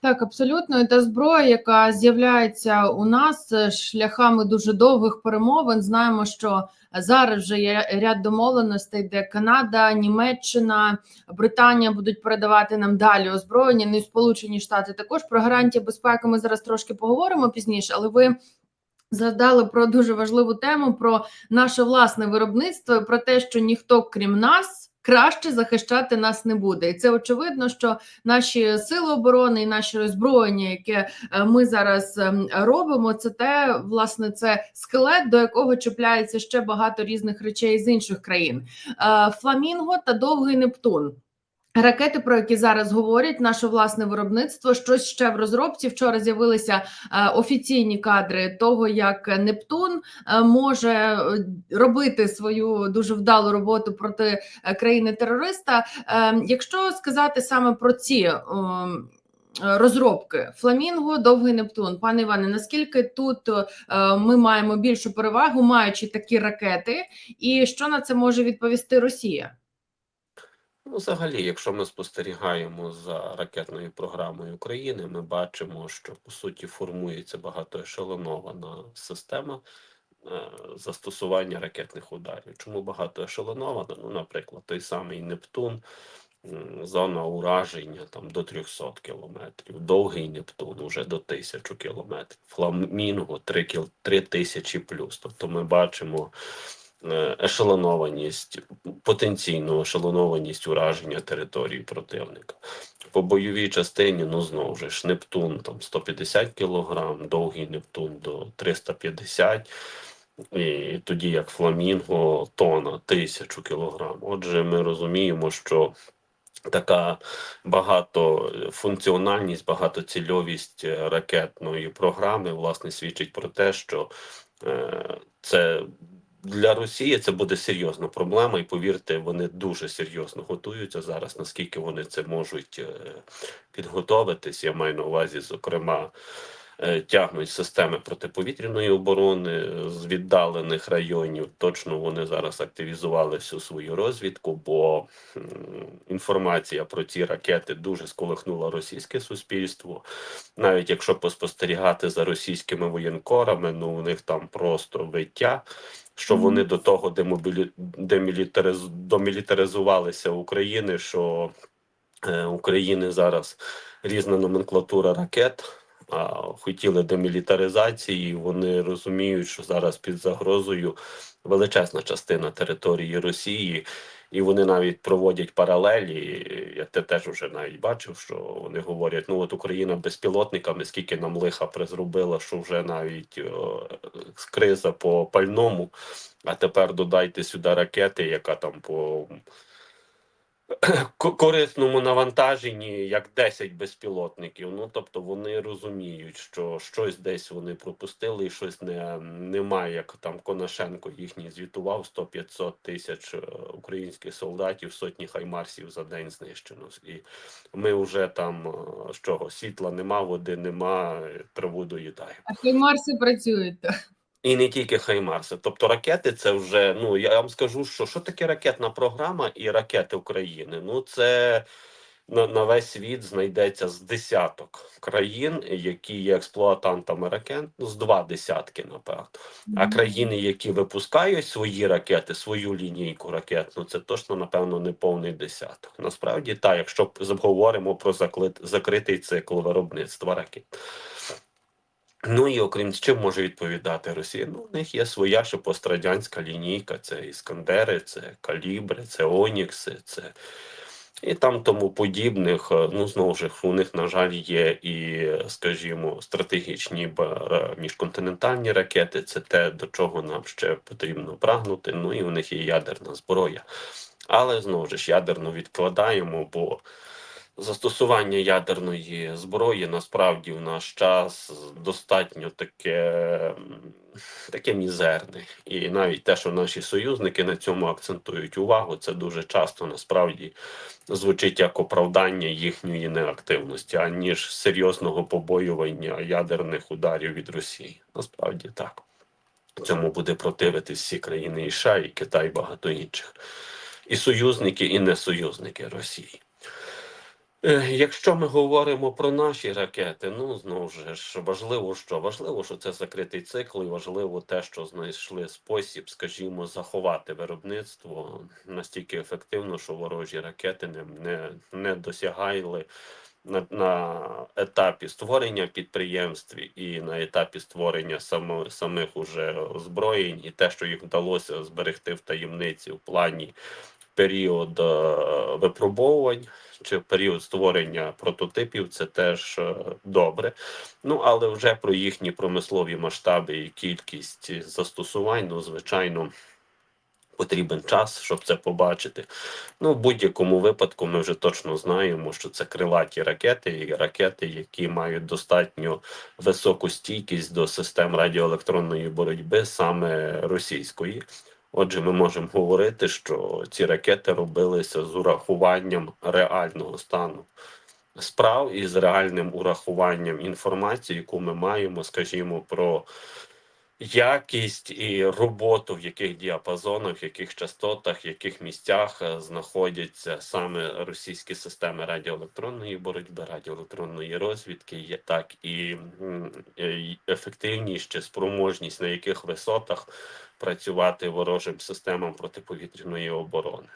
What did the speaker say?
Так, абсолютно. Та зброя, яка з'являється у нас е, шляхами дуже довгих перемовин. Знаємо, що зараз вже є ряд домовленостей, де Канада, Німеччина, Британія будуть передавати нам далі озброєння. Ну і Сполучені Штати також про гарантії безпеки. Ми зараз трошки поговоримо пізніше, але ви. Згадали про дуже важливу тему про наше власне виробництво, про те, що ніхто крім нас краще захищати нас не буде, і це очевидно, що наші сили оборони і наші озброєння, яке е, ми зараз ем, робимо, це те власне це скелет, до якого чіпляється ще багато різних речей з інших країн. Е, Фламінго та довгий Нептун. Ракети, про які зараз говорять, наше власне виробництво, щось ще в розробці. Вчора з'явилися е, офіційні кадри того, як Нептун е, може е, робити свою дуже вдалу роботу проти країни-терориста. Якщо сказати саме про ці розробки Фламінго, довгий Нептун, пане Іване, наскільки тут ми маємо більшу перевагу, маючи такі ракети, і що на це може відповісти Росія? Ну, взагалі, якщо ми спостерігаємо за ракетною програмою України, ми бачимо, що по суті формується багатоешелонована система е, застосування ракетних ударів. Чому багатоешелонована? Ну, наприклад, той самий Нептун, зона ураження там до 300 кілометрів, довгий Нептун уже до 1000 кілометрів, Фламінго 3 кіл- 3000 плюс. Тобто ми бачимо ешелонованість, потенційну ешелонованість ураження території противника. По бойовій частині, ну знову ж Нептун там 150 кг, довгий Нептун до 350 і тоді як Фламінго тона 1000 кг. Отже, ми розуміємо, що така багатофункціональність, багатоцільовість е, ракетної програми власне свідчить про те, що е, це для Росії це буде серйозна проблема, і повірте, вони дуже серйозно готуються зараз. Наскільки вони це можуть е, підготовитись, я маю на увазі, зокрема. е, Тягнуть системи протиповітряної оборони з віддалених районів. Точно вони зараз активізували всю свою розвідку, бо інформація про ці ракети дуже сколихнула російське суспільство. Навіть якщо поспостерігати за російськими воєнкорами, ну у них там просто виття що вони до того демобілі... демілітариз... домілітаризувалися України, що е, України зараз різна номенклатура ракет. Хотіли демілітаризації, вони розуміють, що зараз під загрозою величезна частина території Росії, і вони навіть проводять паралелі. Я те теж вже навіть бачив, що вони говорять: ну от Україна безпілотниками, скільки нам лиха призробила, що вже навіть о, криза по пальному. А тепер додайте сюди ракети, яка там по корисному навантаженні, як 10 безпілотників. Ну тобто вони розуміють, що щось десь вони пропустили, і щось не немає, як там Конашенко їхній звітував 100-500 тисяч е, українських солдатів, сотні хаймарсів за день знищено. І ми вже там е, з чого світла нема, води нема, е, траву доїдаємо. А Хаймарси працюють. І не тільки Хаймарси. Тобто ракети це вже, ну я вам скажу, що що таке ракетна програма і ракети України. Ну це на, на весь світ знайдеться з десяток країн, які є експлуатантами ракет, ну з два десятки, напевно. А країни, які випускають свої ракети, свою лінійку ракетну, це точно, напевно, не повний десяток. Насправді, так, якщо говоримо про заклит, закритий цикл виробництва ракет. Ну і окрім чим може відповідати Росія? Ну, у них є своя ще пострадянська лінійка, це іскандери, це калібри, це Онікси, це і там тому подібних. Е, Ну знову ж у них, на жаль, є і, скажімо, стратегічні міжконтинентальні ракети. Це те, до чого нам ще потрібно прагнути. Ну і у них є ядерна зброя. Але знову ж ядерно відкладаємо, бо застосування ядерної зброї насправді в наш час достатньо таке, таке мізерне. І навіть те, що наші союзники на цьому акцентують увагу, це дуже часто насправді звучить як оправдання їхньої неактивності, аніж серйозного побоювання ядерних ударів від Росії. Насправді так. Цьому буде противитись всі країни і США, і Китай, і багато інших. І союзники, і не союзники Росії. Е, Якщо ми говоримо про наші ракети, ну знову ж важливо, що? Важливо, що це закритий цикл, і важливо те, що знайшли спосіб, скажімо, заховати виробництво настільки ефективно, що ворожі ракети не, не, не досягали на, на етапі створення підприємств і на етапі створення само, самих уже озброєнь, і те, що їх вдалося зберегти в таємниці в плані період е, випробовувань чи період створення прототипів, це теж е, добре. Ну але вже про їхні промислові масштаби і кількість застосувань, ну звичайно. Потрібен час, щоб це побачити. Ну, в будь-якому випадку, ми вже точно знаємо, що це крилаті ракети, і ракети, які мають достатньо високу стійкість до систем радіоелектронної боротьби, саме російської. Отже, ми можемо говорити, що ці ракети робилися з урахуванням реального стану справ і з реальним урахуванням інформації, яку ми маємо, скажімо, про якість і роботу, в яких діапазонах, в яких частотах, в яких місцях е, знаходяться саме російські системи радіоелектронної боротьби, радіоелектронної розвідки, є так і е, ефективність чи спроможність на яких висотах працювати ворожим системам протиповітряної оборони.